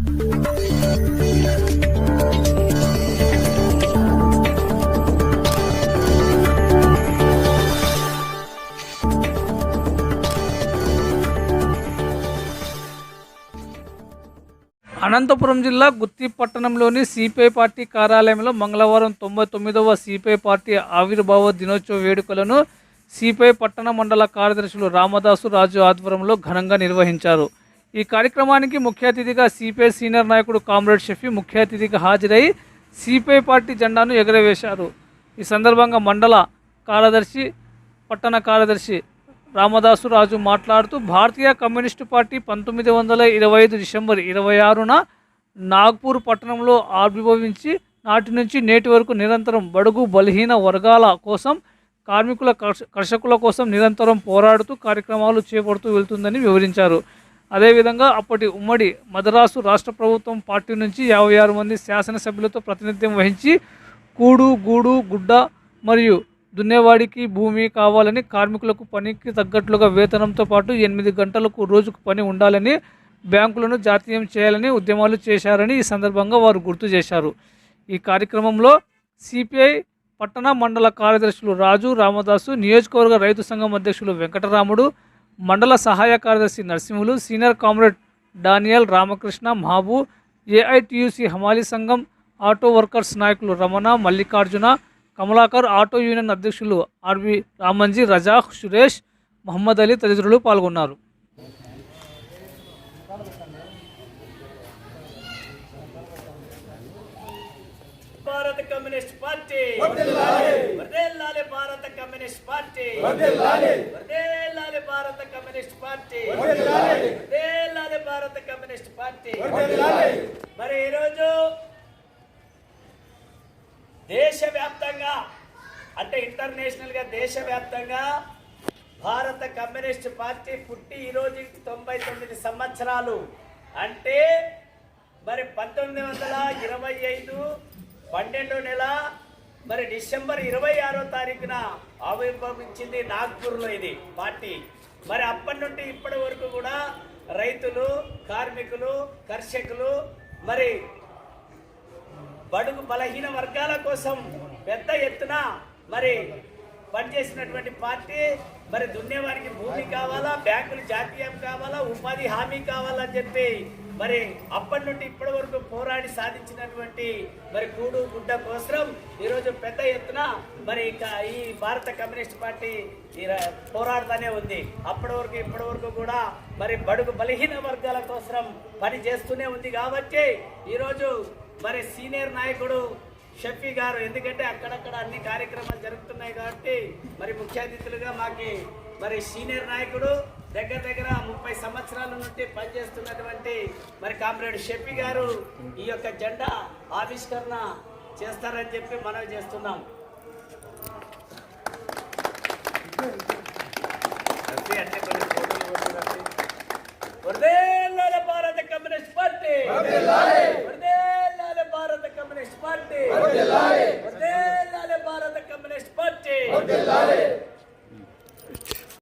అనంతపురం జిల్లా గుత్తి పట్టణంలోని CPI party కార్యాలయంలో మంగళవారం తొంభై తొమ్మిదవ సిపిఐ పార్టీ ఆవిర్భావ దినోత్సవ వేడుకలను సిపిఐ పట్టణ మండల కార్యదర్శులు రామదాసు రాజు ఆధ్వర్యంలో ఘనంగా నిర్వహించారు. ఈ కార్యక్రమానికి ముఖ్య అతిథిగా సిపిఐ సీనియర్ నాయకుడు కామ్రేడ్ షఫీ ముఖ్య అతిథిగా హాజరై సిపిఐ పార్టీ జెండాను ఎగరవేశారు. ఈ సందర్భంగా మండల కార్యదర్శి పట్టణ కార్యదర్శి రామదాసు రాజు మాట్లాడుతూ భారతీయ కమ్యూనిస్టు పార్టీ పంతొమ్మిది వందల ఇరవై ఐదు డిసెంబర్ ఇరవై ఆరున నాగ్పూర్ పట్టణంలో ఆవిర్భవించి నాటి నుంచి నేటి వరకు నిరంతరం బడుగు బలహీన వర్గాల కోసం కార్మికుల కర్ష- కర్షకుల కోసం నిరంతరం పోరాడుతూ కార్యక్రమాలు చేపడుతూ వెళ్తుందని వివరించారు. అదేవిధంగా అప్పటి ఉమ్మడి మద్రాసు రాష్ట్ర ప్రభుత్వం పార్టీ నుంచి యాభై ఆరు మంది శాసనసభ్యులతో ప్రాతినిధ్యం వహించి కూడు గూడు గుడ్డ మరియు దున్నేవాడికి భూమి కావాలని కార్మికులకు పనికి తగ్గట్లుగా వేతనంతో పాటు ఎనిమిది గంటలకు రోజుకు పని ఉండాలని బ్యాంకులను జాతీయం చేయాలని ఉద్యమాలు చేశారని ఈ సందర్భంగా వారు గుర్తు చేశారు. ఈ కార్యక్రమంలో సిపిఐ పట్టణ మండల కార్యదర్శులు రాజు రామదాసు నియోజకవర్గ రైతు సంఘం అధ్యక్షులు వెంకటరాముడు మండల సహాయ కార్యదర్శి Narasimhulu senior comrade Daniel Ramakrishna Mahabu AITUC హమాలీ సంఘం ఆటో వర్కర్స్ నాయకులు రమణ మల్లికార్జున కమలాకర్ ఆటో యూనియన్ అధ్యక్షులు ఆర్వి రామంజీ రజాక్ సురేష్ మహమ్మద్ అలీ తదితరులు పాల్గొన్నారు. భారత కమ్యూనిస్ట్ పార్టీ. భారత కమ్యూనిస్ట్ పార్టీ. భారత కమ్యూనిస్ట్ పార్టీ. వర్ధిల్లాలి భారత కమ్యూనిస్ట్ పార్టీ. మరి ఈరోజు దేశవ్యాప్తంగా అంటే ఇంటర్నేషనల్గా దేశవ్యాప్తంగా భారత కమ్యూనిస్ట్ పార్టీ పుట్టి ఈ రోజు తొంభై తొమ్మిది సంవత్సరాలు. అంటే మరి పంతొమ్మిది వందల ఇరవై ఐదు పన్నెండో నెల మరి డిసెంబర్ ఇరవై ఆరో తారీఖున ఆవిర్భవించింది నాగ్పూర్లో ఇది పార్టీ. మరి అప్పటి నుండి ఇప్పటి వరకు కూడా రైతులు కార్మికులు కర్షకులు మరి బడుగు బలహీన వర్గాల కోసం పెద్ద ఎత్తున మరి పనిచేసినటువంటి పార్టీ మరి దున్నేవారికి భూమి కావాలా బ్యాంకులు జాతీయం కావాలా ఉపాధి హామీ కావాలని చెప్పి మరి అప్పటి నుండి ఇప్పటి వరకు పోరాడి సాధించినటువంటి మరి కూడు గుడ్డ కోసం ఈరోజు పెద్ద ఎత్తున మరి ఇక ఈ భారత కమ్యూనిస్ట్ పార్టీ పోరాడుతూనే ఉంది. అప్పటి వరకు ఇప్పటి వరకు కూడా మరి బడుగు బలహీన వర్గాల కోసం పని చేస్తూనే ఉంది కాబట్టి ఈరోజు మరి సీనియర్ నాయకుడు షఫీ గారు ఎందుకంటే అక్కడక్కడ అన్ని కార్యక్రమాలు జరుగుతున్నాయి కాబట్టి మరి ముఖ్య అతిథులుగా మాకి మరి సీనియర్ నాయకుడు దగ్గర దగ్గర ముప్పై సంవత్సరాల నుండి పనిచేస్తున్నటువంటి మరి కామ్రేడ్ షెఫీ గారు ఈ యొక్క జెండా ఆవిష్కరణ చేస్తారని చెప్పి మనవి చేస్తున్నాం. భారత కమ్యూనిస్ట్ పార్టీ. భారత కమ్యూనిస్ట్ పార్టీ.